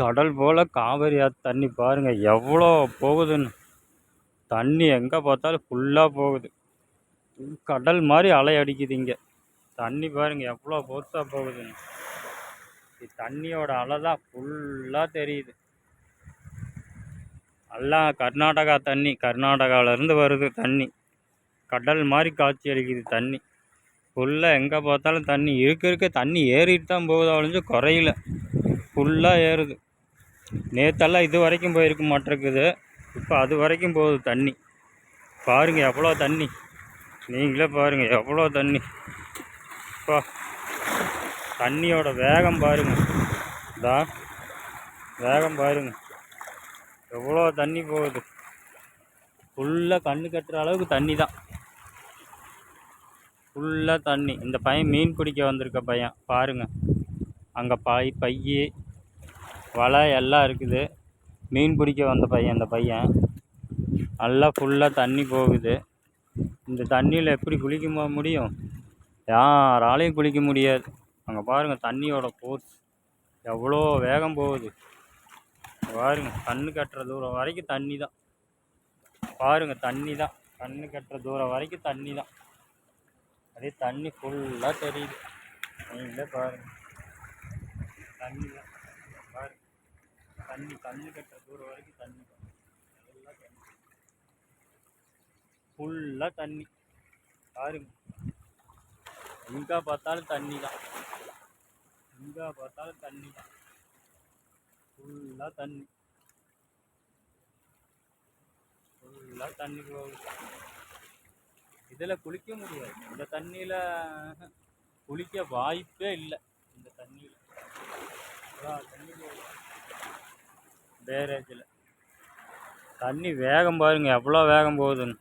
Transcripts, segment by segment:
கடல் போல் காவேரி ஆற்று தண்ணி பாருங்கள் எவ்வளோ போகுதுன்னு. தண்ணி எங்கே பார்த்தாலும் ஃபுல்லாக போகுது. கடல் மாதிரி அலை அடிக்குது இங்கே. தண்ணி பாருங்கள் எவ்வளோ ஃபோர்ஸாக போகுதுன்னு. தண்ணியோட அலை தான் ஃபுல்லாக தெரியுது. எல்லாம் கர்நாடகா தண்ணி கர்நாடகாவிலேருந்து வருது தண்ணி. கடல் மாதிரி காட்சி அளிக்குது தண்ணி. ஃபுல்லாக எங்கே பார்த்தாலும் தண்ணி இருக்க இருக்க. தண்ணி ஏறிட்டு தான் போகுது ஒழிஞ்சு குறையில. ஃபுல்லாக ஏறுது. நேற்றெல்லாம் இது வரைக்கும் போயிருக்க மாட்டிருக்குது. இப்போ அது வரைக்கும் போகுது தண்ணி. பாருங்கள் எவ்வளோ தண்ணி. நீங்களே பாருங்கள் எவ்வளோ தண்ணி. இப்போ தண்ணியோட வேகம் பாருங்கள் இதா வேகம் பாருங்கள் எவ்வளோ தண்ணி போகுது. ஃபுல்லாக கண்ணு கட்டுற அளவுக்கு தண்ணி தான். ஃபுல்லாக தண்ணி. இந்த பையன் மீன் பிடிக்க வந்திருக்க பையன். பாருங்கள் அங்கே பாய் பையே வலை எல்லாம் இருக்குது. மீன் பிடிக்க வந்த பையன் அந்த பையன். நல்லா ஃபுல்லாக தண்ணி போகுது. இந்த தண்ணியில் எப்படி குளிக்க முடியும்? யாராலையும் குளிக்க முடியாது. அங்கே பாருங்கள் தண்ணியோட ஃபோர்ஸ் எவ்வளோ வேகம் போகுது. பாருங்க கண்ணு கட்டுற தூரம் வரைக்கும் தண்ணி தான் பாருங்கள் தண்ணி தான் கண்ணு கட்டுற தூரம் வரைக்கும் தண்ணி தான் அதே தண்ணி ஃபுல்லாக தெரியுது. நீங்களே பாருங்கள் தண்ணி தான் பாருங்கள் தண்ணி தண்ணி கட்டுற தூரம் வரைக்கும் தண்ணி ஃபுல்லாக தண்ணி. ஃபுல்லாக தண்ணி. பாருங்க எங்கே பார்த்தாலும் தண்ணி தான். எங்கே பார்த்தாலும் தண்ணி தான். ஃபுல்லாக தண்ணி. ஃபுல்லாக தண்ணி போகுது இதில் குளிக்க முடியாது. இந்த தண்ணியில் குளிக்க வாய்ப்பே இல்லை. இந்த தண்ணியில். தண்ணி போகுது. பேரேஜில் தண்ணி வேகம் பாருங்க எவ்வளோ வேகம் போகுதுன்னு.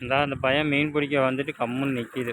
இந்த அந்த பையன் மீன் பிடிக்க வந்துட்டு கம்முன்னு நிற்கிது